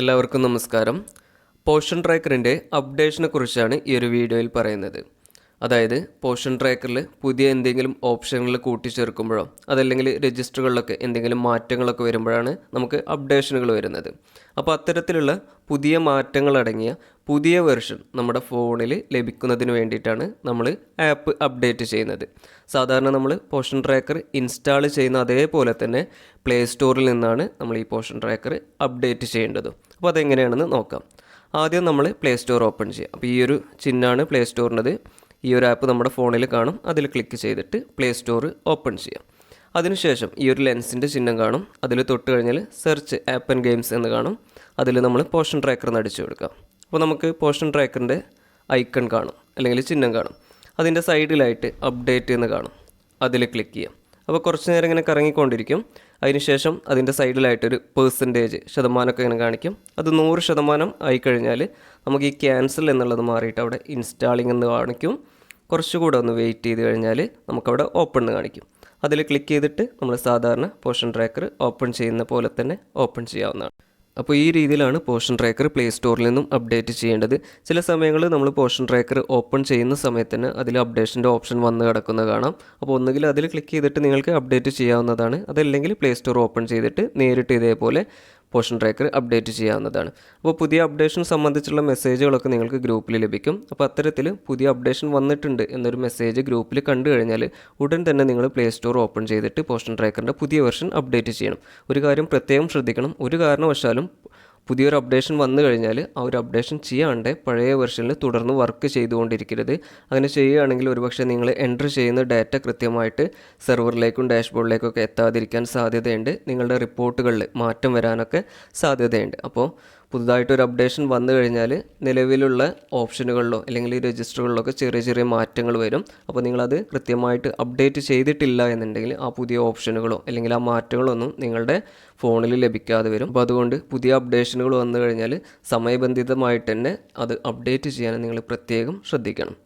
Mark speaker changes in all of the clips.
Speaker 1: എല്ലാവർക്കും നമസ്കാരം. പോഷൻ ട്രാക്കറിന്റെ അപ്ഡേഷനെ കുറിച്ചാണ് ഈ ഒരു വീഡിയോയിൽ പറയുന്നത്. അതായത് പോഷൻ ട്രാക്കറിൽ പുതിയ എന്തെങ്കിലും ഓപ്ഷനുകൾ കൂട്ടിച്ചേർക്കുമ്പോഴോ അതല്ലെങ്കിൽ രജിസ്റ്ററുകളിലൊക്കെ എന്തെങ്കിലും മാറ്റങ്ങളൊക്കെ വരുമ്പോഴാണ് നമുക്ക് അപ്ഡേഷനുകൾ വരുന്നത്. അപ്പോൾ അത്തരത്തിലുള്ള പുതിയ മാറ്റങ്ങളടങ്ങിയ പുതിയ വെർഷൻ നമ്മുടെ ഫോണിൽ ലഭിക്കുന്നതിന് വേണ്ടിയിട്ടാണ് നമ്മൾ ആപ്പ് അപ്ഡേറ്റ് ചെയ്യുന്നത്. സാധാരണ നമ്മൾ പോഷൻ ട്രാക്കർ ഇൻസ്റ്റാൾ ചെയ്യുന്ന അതേപോലെ തന്നെ പ്ലേ സ്റ്റോറിൽ നിന്നാണ് നമ്മൾ ഈ പോഷൻ ട്രാക്കർ അപ്ഡേറ്റ് ചെയ്യേണ്ടത്. അപ്പോൾ അതെങ്ങനെയാണെന്ന് നോക്കാം. ആദ്യം നമ്മൾ പ്ലേ സ്റ്റോർ ഓപ്പൺ ചെയ്യുക അപ്പോൾ ഈ ഒരു ചിഹ്നമാണ് പ്ലേ സ്റ്റോറിന്റെത്. ഈ ഒരു ആപ്പ് നമ്മുടെ ഫോണിൽ കാണും. അതിൽ ക്ലിക്ക് ചെയ്തിട്ട് പ്ലേ സ്റ്റോർ ഓപ്പൺ ചെയ്യാം. അതിനുശേഷം ഈ ഒരു ലെൻസിന്റെ ചിഹ്നം കാണും. അതിൽ തൊട്ട് കഴിഞ്ഞാൽ സെർച്ച് ആപ്പ് ആൻഡ് ഗെയിംസ് എന്ന് കാണും. അതിൽ നമ്മൾ പോഷൻ ട്രാക്കർ എന്ന് അടിച്ചു കൊടുക്കാം. അപ്പോൾ നമുക്ക് പോഷൻ ട്രാക്കറിന്റെ ഐക്കൺ കാണും. അല്ലെങ്കിൽ ചിഹ്നം കാണും. അതിന്റെ സൈഡിലായിട്ട് അപ്ഡേറ്റ് എന്ന് കാണും. അതിൽ ക്ലിക്ക് ചെയ്യാം. അപ്പോൾ കുറച്ച് നേരം ഇങ്ങനെ കറങ്ങിക്കൊണ്ടിരിക്കും. അതിനുശേഷം അതിന്റെ സൈഡിലായിട്ടൊരു പേഴ്സന്റേജ് ശതമാനമൊക്കെ ഇങ്ങനെ കാണിക്കും. അത് നൂറ് ശതമാനം ആയിക്കഴിഞ്ഞാൽ നമുക്ക് ഈ ക്യാൻസൽ എന്നുള്ളത് മാറിയിട്ട് അവിടെ ഇൻസ്റ്റാളിംഗ് എന്ന് കാണിക്കും. കുറച്ചുകൂടെ ഒന്ന് വെയിറ്റ് ചെയ്ത് കഴിഞ്ഞാൽ നമുക്കവിടെ ഓപ്പൺ എന്ന് കാണിക്കും. അതിൽ ക്ലിക്ക് ചെയ്തിട്ട് നമ്മൾ സാധാരണ പോഷൻ ട്രാക്കർ ഓപ്പൺ ചെയ്യുന്ന പോലെ തന്നെ ഓപ്പൺ ചെയ്യാവുന്നതാണ്. അപ്പോൾ ഈ രീതിയിലാണ് പോഷൻ ട്രാക്കർ പ്ലേ സ്റ്റോറിൽ നിന്നും അപ്ഡേറ്റ് ചെയ്യേണ്ടത്. ചില സമയങ്ങളിൽ നമ്മൾ പോഷൻ ട്രാക്കർ ഓപ്പൺ ചെയ്യുന്ന സമയത്ത് തന്നെ അതിൽ അപ്ഡേഷന്റെ ഓപ്ഷൻ വന്ന് കിടക്കുന്നത് കാണാം. അപ്പോൾ ഒന്നുകിൽ അതിൽ ക്ലിക്ക് ചെയ്തിട്ട് നിങ്ങൾക്ക് അപ്ഡേറ്റ് ചെയ്യാവുന്നതാണ്. അതല്ലെങ്കിൽ പ്ലേ സ്റ്റോർ ഓപ്പൺ ചെയ്തിട്ട് നേരിട്ട് ഇതേപോലെ പോഷൻ ട്രാക്കർ അപ്ഡേറ്റ് ചെയ്യാവുന്നതാണ്. അപ്പോൾ പുതിയ അപ്ഡേഷൻ സംബന്ധിച്ചുള്ള മെസ്സേജുകളൊക്കെ നിങ്ങൾക്ക് ഗ്രൂപ്പിൽ ലഭിക്കും. അപ്പോൾ അത്തരത്തിൽ പുതിയ അപ്ഡേഷൻ വന്നിട്ടുണ്ട് എന്നൊരു മെസ്സേജ് ഗ്രൂപ്പിൽ കണ്ടു കഴിഞ്ഞാൽ ഉടൻ തന്നെ നിങ്ങൾ പ്ലേ സ്റ്റോർ ഓപ്പൺ ചെയ്തിട്ട് പോഷൻ ട്രാക്കറിന്റെ പുതിയ വെർഷൻ അപ്ഡേറ്റ് ചെയ്യണം. ഒരു കാര്യം പ്രത്യേകം ശ്രദ്ധിക്കണം. ഒരു കാരണവശാലും പുതിയൊരു അപ്ഡേഷൻ വന്നു കഴിഞ്ഞാൽ ആ ഒരു അപ്ഡേഷൻ ചെയ്യാണ്ട് പഴയ വെർഷനിൽ തുടർന്ന് വർക്ക് ചെയ്തുകൊണ്ടിരിക്കരുത്. അങ്ങനെ ചെയ്യുകയാണെങ്കിൽ ഒരുപക്ഷെ നിങ്ങൾ എൻട്രി ചെയ്യുന്ന ഡാറ്റ കൃത്യമായിട്ട് സെർവറിലേക്കും ഡാഷ്ബോർഡിലേക്കും ഒക്കെ എത്താതിരിക്കാൻ സാധ്യതയുണ്ട്. നിങ്ങളുടെ റിപ്പോർട്ടുകളിൽ മാറ്റം വരാനൊക്കെ സാധ്യതയുണ്ട്. അപ്പോൾ പുതുതായിട്ടൊരു അപ്ഡേഷൻ വന്നു കഴിഞ്ഞാൽ നിലവിലുള്ള ഓപ്ഷനുകളിലോ അല്ലെങ്കിൽ ഈ രജിസ്റ്ററുകളിലൊക്കെ ചെറിയ ചെറിയ മാറ്റങ്ങൾ വരും. അപ്പോൾ നിങ്ങളത് കൃത്യമായിട്ട് അപ്ഡേറ്റ് ചെയ്തിട്ടില്ല എന്നുണ്ടെങ്കിൽ ആ പുതിയ ഓപ്ഷനുകളോ അല്ലെങ്കിൽ ആ മാറ്റങ്ങളോ ഒന്നും നിങ്ങളുടെ ഫോണിൽ ലഭിക്കാതെ വരും. അപ്പോൾ അതുകൊണ്ട് പുതിയ അപ്ഡേഷനുകൾ വന്നു കഴിഞ്ഞാൽ സമയബന്ധിതമായിട്ട് തന്നെ അത് അപ്ഡേറ്റ് ചെയ്യാൻ നിങ്ങൾ പ്രത്യേകം ശ്രദ്ധിക്കണം.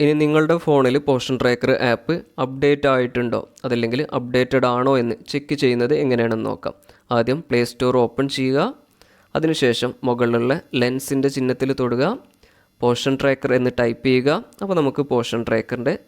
Speaker 1: ഇനി നിങ്ങളുടെ ഫോണിൽ പോഷൻ ട്രാക്കർ ആപ്പ് അപ്ഡേറ്റ് ആയിട്ടുണ്ടോ? അതല്ലെങ്കിൽ അപ്ഡേറ്റഡ് ആണോ എന്ന് ചെക്ക് ചെയ്യുന്നത് എങ്ങനെയാണെന്ന് നോക്കാം. ആദ്യം പ്ലേ സ്റ്റോർ ഓപ്പൺ ചെയ്യുക. അതിനുശേഷം മുകളിലുള്ള ലെൻസിന്റെ ചിഹ്നത്തിൽ തൊടുക പോഷൻ ട്രാക്കർ എന്ന് ടൈപ്പ് ചെയ്യുക. അപ്പോൾ നമുക്ക് പോഷൻ ട്രാക്കറിന്റെ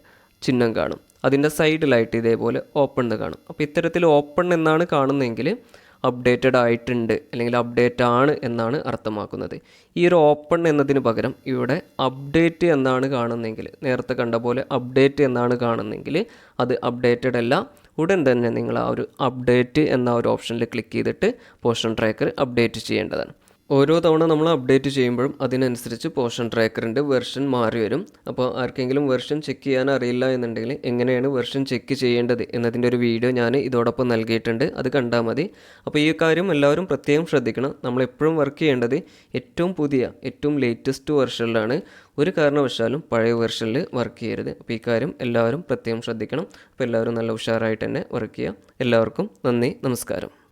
Speaker 1: ചിഹ്നം കാണും. അതിന്റെ സൈഡിലായിട്ട് ഇതേപോലെ ഓപ്പൺ എന്ന് കാണും. അപ്പോൾ ഇത്തരത്തിൽ ഓപ്പൺ എന്നാണ് കാണുന്നതെങ്കിൽ അപ്ഡേറ്റഡ് ആയിട്ടുണ്ട് അല്ലെങ്കിൽ അപ്ഡേറ്റ് ആണ് എന്നാണ് അർത്ഥമാക്കുന്നത്. ഈ ഒരു ഓപ്പൺ എന്നതിന് പകരം ഇവിടെ അപ്ഡേറ്റ് എന്നാണ് കാണുന്നതെങ്കിൽ നേരത്തെ കണ്ട പോലെ അപ്ഡേറ്റ് എന്നാണ് കാണുന്നതെങ്കിൽ അത് അപ്ഡേറ്റഡ് അല്ല. ഉടൻ തന്നെ നിങ്ങൾ ആ ഒരു അപ്ഡേറ്റ് എന്ന ഒരു ഓപ്ഷനിൽ ക്ലിക്ക് ചെയ്തിട്ട് പോഷൻ ട്രാക്കർ അപ്ഡേറ്റ് ചെയ്യേണ്ടതാണ്. ഓരോ തവണ നമ്മൾ അപ്ഡേറ്റ് ചെയ്യുമ്പോഴും അതിനനുസരിച്ച് പോഷൻ ട്രാക്കറിന്റെ വെർഷൻ മാറി വരും. അപ്പോൾ ആർക്കെങ്കിലും വെർഷൻ ചെക്ക് ചെയ്യാൻ അറിയില്ല എന്നുണ്ടെങ്കിൽ എങ്ങനെയാണ് വെർഷൻ ചെക്ക് ചെയ്യേണ്ടത് എന്നതിന്റെ ഒരു വീഡിയോ ഞാൻ ഇതോടൊപ്പം നൽകിയിട്ടുണ്ട്. അത് കണ്ടാൽ മതി. അപ്പോൾ ഈ കാര്യം എല്ലാവരും പ്രത്യേകം ശ്രദ്ധിക്കണം. നമ്മൾ എപ്പോഴും വർക്ക് ചെയ്യേണ്ടത് ഏറ്റവും പുതിയ ഏറ്റവും ലേറ്റസ്റ്റ് വെർഷനിലാണ് ഒരു കാരണവശാലും പഴയ വെർഷനിൽ വർക്ക് ചെയ്യരുത്. അപ്പോൾ ഈ കാര്യം എല്ലാവരും പ്രത്യേകം ശ്രദ്ധിക്കണം. അപ്പോൾ എല്ലാവരും നല്ല ഉഷാറായിട്ട് തന്നെ വർക്ക് ചെയ്യുക. എല്ലാവർക്കും നന്ദി. നമസ്കാരം.